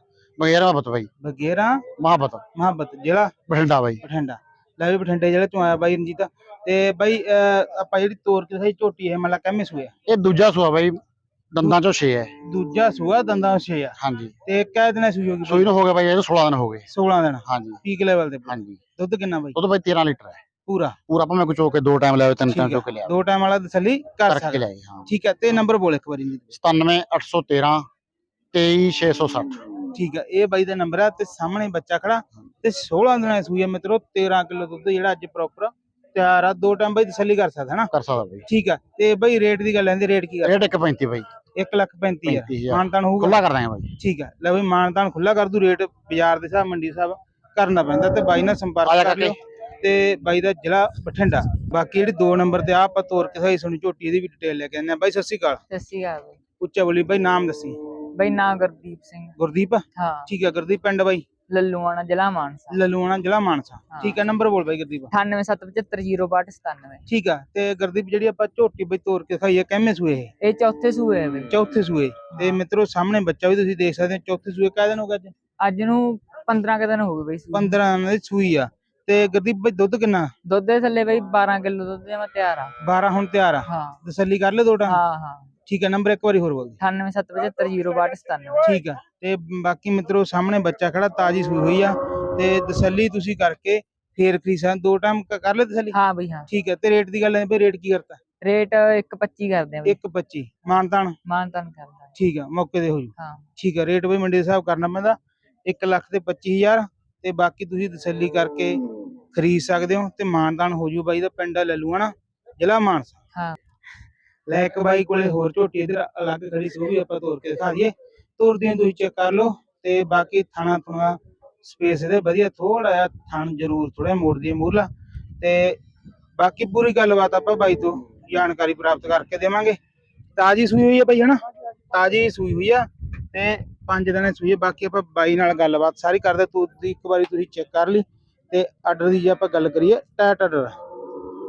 ਬਗੇਰਾ ਬਤ ਬਾਈ। ਬਗੇਰਾ ਮਹਾਬਤ ਮੁਹੱਬਤ ਜ਼ਿਲ੍ਹਾ ਬਠਿੰਡਾ ਬਾਈ। ਬਠਿੰਡਾ। ਲੈ ਵੀ ਬਠਿੰਡੇ ਜ਼ਿਲ੍ਹੇ ਚੋਂ ਆਇਆ ਬਾਈ ਰਣਜੀਤ। ਤੇ ਬਾਈ ਅਹ, ਆਪਾਂ ਜਿਹੜੀ ਤੋਰ ਕੇ ਦਿਖਾਈ ਝੋਟੀ ਹੈ ਮਤਲਬ ਕਿੰਮੇ ਸੂਆ ਇਹ ਦੂਜਾ ਸੂਆ ਬਾਈ ਦੰਦਾਂ ਚੋਂ 6 ਹੈ। ਦੂਜਾ ਸੂਆ ਦੰਦਾਂ ਛੇ ਆ। ਹਾਂਜੀ। ਤੇ ਕਿਹ ਦਿਨਾਂ ਸੂਈ ਹੋਗੀ ਸੂਈ ਨੂੰ ਹੋ ਗਿਆ ਬਾਈ ਇਹਨੂੰ 16 ਦਿਨ ਹੋ ਗਏ। 16 ਦਿਨ। ਹਾਂਜੀ। ਪੀਕ ਲੈਵਲ ਤੇ। ਹਾਂਜੀ। ਦੁੱਧ ਕਿੰਨਾ ਬਾਈ? ਦੁੱਧ ਬਾਈ 13 ਲੀਟਰ ਹੈ। ਪੂਰਾ। ਪੂਰਾ ਭਾਵੇਂ ਕੋ ਚੋ ਕੇ ਦੋ ਟਾਈਮ ਲਿਆਵੇ ਤਿੰਨ ਟਾਈਮ ਹੈ। ਚੋ ਕੇ ਲਿਆਵੇ ਦੋ ਟਾਈਮ ਵਾਲਾ ਤਸੱਲੀ ਕਰ ਕਰਕੇ ਸਕਦਾ। ਲਿਆਏ ਹਾਂ। ਠੀਕ ਹੈ ਤੇ ਨੰਬਰ ਬੋਲ ਇੱਕ ਵਾਰੀ। ਜੀ 97813 23660 ਠੀਕ ਹੈ ਇਹ ਬਾਈ ਦਾ ਨੰਬਰ ਹੈ ਤੇ ਸਾਹਮਣੇ ਬੱਚਾ ਖੜਾ। ਤੇ 16 ਦਿਨਾਂ ਦੀ ਸੂਈ ਹੈ ਮਿੱਤਰੋ 13 ਕਿਲੋ ਦੁੱਧ ਜਿਹੜਾ ਅੱਜ ਪ੍ਰੋਪਰ ਤਿਆਰ ਆ। ਦੋ ਟਾਈਮ ਬਾਈ ਤਸੱਲੀ ਕਰ ਸਕਦਾ ਹੈ ਨਾ ਕਰ ਸਕਦਾ ਬਾਈ। ਠੀਕ ਆ ਤੇ ਬਾਈ ਰੇਟ ਦੀ ਗੱਲ ਆਂਦੀ ਰੇਟ ਕੀ ਕਰ ਰੇਟ 135 ਬਾਈ। 1 ਲੱਖ 35 ਹਜ਼ਾਰ। 35000 ਮਾਨਤਾਨ ਹੋਊਗਾ? ਖੁੱਲਾ ਕਰ ਦਾਂਗੇ ਬਾਈ। ਠੀਕ ਹੈ ਲੈ ਬਈ ਮਾਨਤਾਨ ਖੁੱਲਾ ਕਰ ਦੂ ਰੇਟ ਬਾਜ਼ਾਰ ਦੇ ਹਿਸਾਬ ਮੰਡੀ ਸਾਹਿਬ ਕਰਨਾ ਪੈਂਦਾ ਤੇ ਬਾਈ ਨਾਲ ਸੰਪਰਕ ਆ ਕਰ ਕਾਕੇ। ਤੇ ਬਾਈ ਦਾ ਜ਼ਿਲ੍ਹਾ ਬਠਿੰਡਾ। ਬਾਕੀ ਜਿਹੜੀ ਦੋ ਨੰਬਰ ਤੇ ਆ ਆਪਾਂ ਤੋਰ ਕੇ ਸਹੀ ਸੁਣੀ ਝੋਟੀ ਇਹਦੀ ਵੀ ਡਿਟੇਲ ਲੈ ਕੇ ਆਉਂਦੇ ਆ ਬਾਈ ਸਤਿ ਸ਼੍ਰੀ ਅਕਾਲ। ਸਤਿ ਸ਼੍ਰੀ ਅਕਾਲ ਬਈ। ਉੱਚਾ ਬੋਲੀ ਬਾਈ ਨਾਮ ਦੱਸੀ। ਬਈ ਨਾਂ ਗੁਰਦੀਪ ਸਿੰਘ। ਗੁਰਦੀਪ? ਹਾਂ। ਠੀਕ ਹੈ ਗੁਰਦੀਪ ਪਿੰਡ ਬਾਈ? ਲੱਲੂਆਣਾ ਜ਼ਿਲ੍ਹਾ ਮਾਨਸਾ। ਲਲੂਆਣਾ ਜ਼ਿਲ੍ਹਾ ਮਾਨਸਾ। ਹਾਂ। ਠੀਕ ਹੈ ਨੰਬਰ ਬੋਲ ਬਾਈ ਗੁਰਦੀਪ। 9877050297 ਠੀਕ ਆ ਤੇ ਗੁਰਦੀਪ ਜਿਹੜੀ ਆਪਾਂ ਝੋਟੀ ਬਈ ਤੋਰ ਕੇ ਖਾਈ ਹੈ ਕਿੰਨੇ ਸੂਏ ਇਹ? ਇਹ ਚੌਥੇ ਸੂਏ ਹੈ ਬਈ। ਚੌਥੇ ਸੂਏ। ਤੇ। ਮਿੱਤਰੋ ਸਾਹਮਣੇ ਬੱਚਾ ਵੀ ਤੁਸੀਂ ਦੇਖ ਸਕਦੇ ਹੋ ਚੌਥੇ ਸੂਏ ਕਾਹ ਦਿਨ ਹੋ ਗਿਆ ਅੱਜ? ਅੱਜ ਨੂੰ 15 ਕੁ ਦਿਨ ਹੋ ਗਏ ਬਈ ਸੂਏ। 15 ਦਿਨਾਂ ਦੀ ਸੂਈ ਆ। ਤੇ ਗੁਰਦੀਪ ਬਈ ਦੁੱਧ ਕਿੰਨਾ? ਦੁੱਧ ਦੇ ਥੱਲੇ ਬਈ 12 ਕਿਲੋ ਦੁੱਧ ਦੇ ਮੈਂ ਤਿਆਰ ਆ। 12 ਹੁਣ ਤਿਆਰ ਆ? ਹਾਂ। ਤਸੱਲੀ ਕਰ ਲਿਓ ਦੋ ਟਾਈਮ। ਹਾਂ ਹਾਂ। ਠੀਕ ਹੈ ਨੰਬਰ ਇੱਕ ਵਾਰੀ ਹੋਰ ਬੋਲ ਦਿਓ। 9877050297 ਠੀਕ ਆ। ਤੇ ਬਾਕੀ ਮਿੱਤਰੋ ਸਾਹਮਣੇ ਬੱਚਾ ਖੜਾ ਤਾਜੀ ਸੂਈ ਹੋਈ ਆ। ਤੇ ਤਸੱਲੀ ਤੁਸੀਂ ਕਰਕੇ ਫੇਰ ਖਰੀਸਾਂ ਦੋ ਟਾਈਮ ਕਰ ਲੈ ਤਸੱਲੀ? ਹਾਂ ਬਈ ਹਾਂ। ਠੀਕ ਹੈ ਤੇ ਰੇਟ ਦੀ ਗੱਲ ਹੈ ਬਈ ਰੇਟ ਕੀ ਕਰਤਾ? ਰੇਟ 125 ਕਰਦੇ ਆ ਬਈ। 125 ਮਾਨਤਾਨ? ਮਾਨ ਤਾਨ ਕਰਦਾ। ਠੀਕ ਆ ਮੌਕੇ ਤੇ ਹੋ ਜੂ। ਹਾਂ। ਠੀਕ ਆ ਰੇਟ ਬਈ ਮੰਡੀ ਦੇ ਹਿਸਾਬ ਕਰਨਾ ਪੈਂਦਾ। 1 ਲੱਖ ਤੇ 25000 ਤੇ ਬਾਕੀ ਤੁਸੀਂ ਤਸੱਲੀ ਕਰਕੇ ਖਰੀਦ ਸਕਦੇ ਹੋ ਤੇ ਮਾਨਤਾਨ ਹੋ ਜੂ ਬਾਈ ਦਾ ਪਿੰਡ ਆ ਲੱਲੂਆਣਾ ਜ਼ਿਲ੍ਹਾ ਮਾਨਸਾ। ਹਾਂ। ਲੈ ਇੱਕ ਬਾਈ ਕੋਲੇ ਹੋਰ ਝੋਟੀ ਇਧਰ ਅਲੱਗ ਖੜੀ ਸੀ ਉਹ ਵੀ ਆਪਾਂ ਤੋਰ ਕੇ ਦਿਖਾ ਦਈਏ। ਤੋਰਦੀਆਂ ਤੁਸੀਂ ਚੈੱਕ ਕਰ ਲਓ ਤੇ ਬਾਕੀ ਥਾਣਾ ਥੁਣਾ ਸਪੇਸ ਇਹਦੇ ਵਧੀਆ ਥੋੜਾ ਜਿਹਾ ਥਣ ਜ਼ਰੂਰ ਥੋੜਾ ਮੋੜ ਦੀ ਮੂਰਲਾ। ਤੇ ਬਾਕੀ ਪੂਰੀ ਗੱਲਬਾਤ ਆਪਾਂ ਬਾਈ ਤੋਂ ਜਾਣਕਾਰੀ ਪ੍ਰਾਪਤ ਕਰਕੇ ਦੇਵਾਂਗੇ। ਤਾਜੀ ਸੂਈ ਹੋਈ ਹੈ ਬਾਈ ਹਨਾ? ਤਾਜੀ ਸੂਈ ਹੋਈ ਆ ਤੇ ਪੰਜ ਦਿਨਾਂ ਸੂਈ ਬਾਕੀ ਆਪਾਂ ਬਾਈ ਨਾਲ ਗੱਲਬਾਤ ਸਾਰੀ ਕਰਦੇ ਤੂੰ ਇੱਕ ਵਾਰੀ ਤੁਸੀਂ ਚੈੱਕ ਕਰ ਲਈ। ਤੇ ਆਰਡਰ ਦੀ ਜੇ ਆਪਾਂ ਗੱਲ ਕਰੀਏ ਟੈਟ ਆਰਡਰ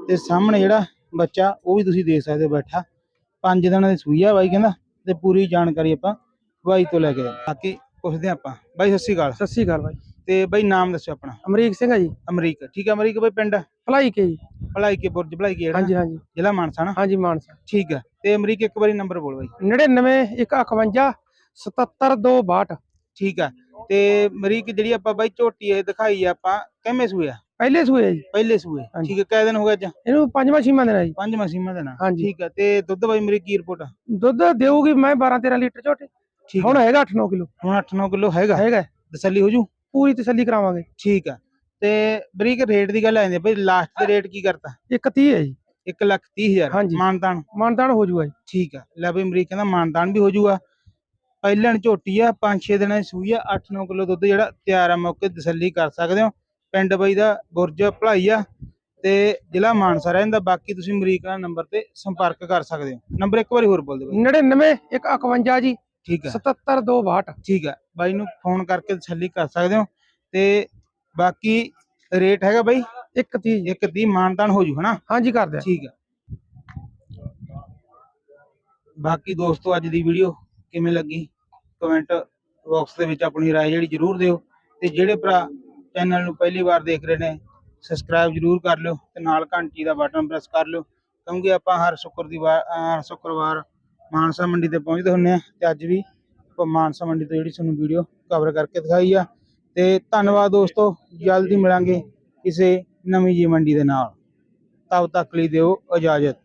ਤੇ ਸਾਹਮਣੇ ਜਿਹੜਾ ਬੱਚਾ ਉਹ ਵੀ ਤੁਸੀਂ ਦੇਖ ਸਕਦੇ ਹੋ ਬੈਠਾ। ਪੰਜ ਦਿਨਾਂ ਦੀ ਸੂਈ ਆ ਬਾਈ ਕਹਿੰਦਾ ਤੇ ਪੂਰੀ ਜਾਣਕਾਰੀ ਆਪਾਂ ਬਾਈ ਤੋਂ ਲੈ ਕੇ। ਬਾਕੀ ਪੁੱਛਦੇ ਹਾਂ ਆਪਾਂ। ਬਾਈ ਸਤਿ ਸ਼੍ਰੀ ਅਕਾਲ। ਸਤਿ ਸ਼੍ਰੀ ਅਕਾਲ ਬਾਈ। ਤੇ ਬਾਈ ਨਾਮ ਦੱਸੋ ਆਪਣਾ। ਅਮਰੀਕ ਸਿੰਘ ਆ ਜੀ। ਅਮਰੀਕ। ਠੀਕ ਹੈ ਅਮਰੀਕ ਬਾਈ ਪਿੰਡ? ਭਲਾਈ ਕੇ ਜੀ। ਭਲਾਈ ਕੇ ਬੁਰਜ ਭਲਾਈ ਕੇ ਹਾਂਜੀ ਹਾਂਜੀ। ਜ਼ਿਲ੍ਹਾ ਮਾਨਸਾ ਨਾ? ਹਾਂਜੀ ਮਾਨਸਾ। ਠੀਕ ਹੈ ਤੇ ਅਮਰੀਕ ਇੱਕ ਵਾਰੀ ਨੰਬਰ ਬੋਲ ਬਾਈ। 99 151 77262 ਠੀਕ ਆ। ਤੇ ਅਮਰੀਕ ਜਿਹੜੀ ਆਪਾਂ ਬਾਈ ਝੋਟੀ ਇਹ ਦਿਖਾਈ ਆ ਆਪਾਂ ਕਿੰਨੇ ਸੂਏ ਆ? ਪਹਿਲੇ ਸੂਏ ਜੀ। ਪਹਿਲੇ ਸੂਏ। ਹਾਂਜੀ। ਠੀਕ ਹੈ ਕਿੰਨੇ ਦਿਨ ਹੋ ਗਏ ਅੱਜ? ਇਹਨੂੰ ਪੰਜਵਾਂ ਛੇਵਾਂ ਦਿਨ ਆ ਜੀ। ਪੰਜ ਮਸੀਮਾ ਦੇਣਾ ਹਾਂਜੀ। ਠੀਕ ਹੈ ਤੇ ਦੁੱਧ ਬਾਈ ਮੇਰੀ ਕੀ ਰਿਪੋਰਟ ਆ? ਦੁੱਧ ਦੇਊਗੀ ਮੈਂ 12 13 ਲੀਟਰ ਝੋਟੇ। ਠੀਕ ਹੁਣ ਹੈਗਾ 8 9 ਕਿਲੋ। ਹੁਣ 8-9 ਕਿਲੋ ਹੈਗਾ? ਹੈਗਾ। ਤਸੱਲੀ ਹੋ ਜੂ? ਪੂਰੀ ਤਸੱਲੀ ਕਰਾਵਾਂਗੇ। ਠੀਕ ਆ। ਤੇ ਬਰੀਕ ਰੇਟ ਦੀ ਗੱਲ ਆ ਜਾਂਦੀ ਆ ਬਈ ਲਾਸਟ ਦੇ ਰੇਟ ਕੀ ਕਰਤਾ? ਇੱਕ 30 ਹੈ ਜੀ। 1 ਲੱਖ 30 ਹਜ਼ਾਰ। ਹਾਂਜੀ। ਮਾਨਤਾਨ? ਮਾਨਦਾਨ ਹੋ ਜੂਗਾ ਜੀ। ਠੀਕ ਆ। ਲੈ ਬਈ ਅਮਰੀਕ ਕਹਿੰਦਾ ਮਾਨਤਾਨ ਵੀ ਹੋ ਜੂਗਾ। ਪਹਿਲਣ ਝੋਟੀ ਆ 5-6 ਦਿਨਾਂ ਦੀ ਸੂਈ ਆ 8-9 ਕਿਲੋ ਦੁੱਧ ਜਿਹੜਾ ਤਿਆਰ ਆ ਮੌਕੇ ਤਸੱਲੀ ਕਰ ਸਕਦੇ ਹੋ। ਪਿੰਡ ਬਈ ਦਾ ਗੁਰਜ ਭਲਾਈ ਆ ਤੇ ਜ਼ਿਲ੍ਹਾ ਮਾਨਸਾ ਰਹਿੰਦਾ ਬਾਕੀ ਤੁਸੀਂ ਅਮਰੀਕ ਨੰਬਰ ਤੇ ਸੰਪਰਕ ਕਰ ਸਕਦੇ ਹੋ। ਨੰਬਰ ਇੱਕ ਵਾਰੀ ਹੋਰ ਬੋਲ ਦਿਓ ਬਾਈ। 99 151 ਜੀ। ਠੀਕ ਆ। 77 262 ਠੀਕ ਆ। ਬਾਈ ਨੂੰ ਫੋਨ ਕਰਕੇ ਤਸੱਲੀ ਕਰ ਸਕਦੇ ਹੋ। ਤੇ ਬਾਕੀ ਰੇਟ ਹੈਗਾ ਬਾਈ? ਇੱਕ 30 ਇੱਕ ਦੀ ਮਾਨਤਾਨ ਹੋ ਜੂ ਹਨਾ? ਹਾਂਜੀ ਕਰ ਦਿਆਂ ਠੀਕ ਆ। ਬਾਕੀ ਦੋਸਤੋ ਅੱਜ ਦੀ ਵੀਡੀਓ ਕਿਵੇਂ ਲੱਗੀ? ਕਮੈਂਟ ਬਾਕਸ ਦੇ ਵਿੱਚ ਆਪਣੀ ਰਾਏ ਜਿਹੜੀ ਜਰੂਰ ਦਿਓ ਤੇ ਜਿਹੜੇ ਭਰਾ ਚੈਨਲ ਨੂੰ ਪਹਿਲੀ ਵਾਰ ਦੇਖ ਰਹੇ ਨੇ ਸਬਸਕ੍ਰਾਈਬ ਜਰੂਰ ਕਰ ਲਿਓ ਤੇ ਨਾਲ ਘੰਟੀ ਦਾ ਬਟਨ ਪ੍ਰੈਸ ਕਰ ਲਿਓ ਕਿਉਂਕਿ ਆਪਾਂ ਹਰ ਸ਼ੁੱਕਰ ਦੀ ਵਾਰ ਹਰ ਸ਼ੁੱਕਰਵਾਰ ਮਾਨਸਾ ਮੰਡੀ ਤੇ ਪਹੁੰਚਦੇ ਹੁੰਨੇ ਆ ਤੇ ਅੱਜ ਵੀ ਆਪਾਂ ਮਾਨਸਾ ਮੰਡੀ ਤੋਂ ਜਿਹੜੀ ਤੁਹਾਨੂੰ ਵੀਡੀਓ ਕਵਰ ਕਰਕੇ ਦਿਖਾਈ ਆ ਤੇ ਧੰਨਵਾਦ ਦੋਸਤੋ, ਜਲਦੀ ਮਿਲਾਂਗੇ ਕਿਸੇ ਨਵੀਂ ਜੀ ਮੰਡੀ ਦੇ ਨਾਲ। ਤਬ ਤੱਕ ਲਈ ਦਿਓ ਇਜਾਜ਼ਤ।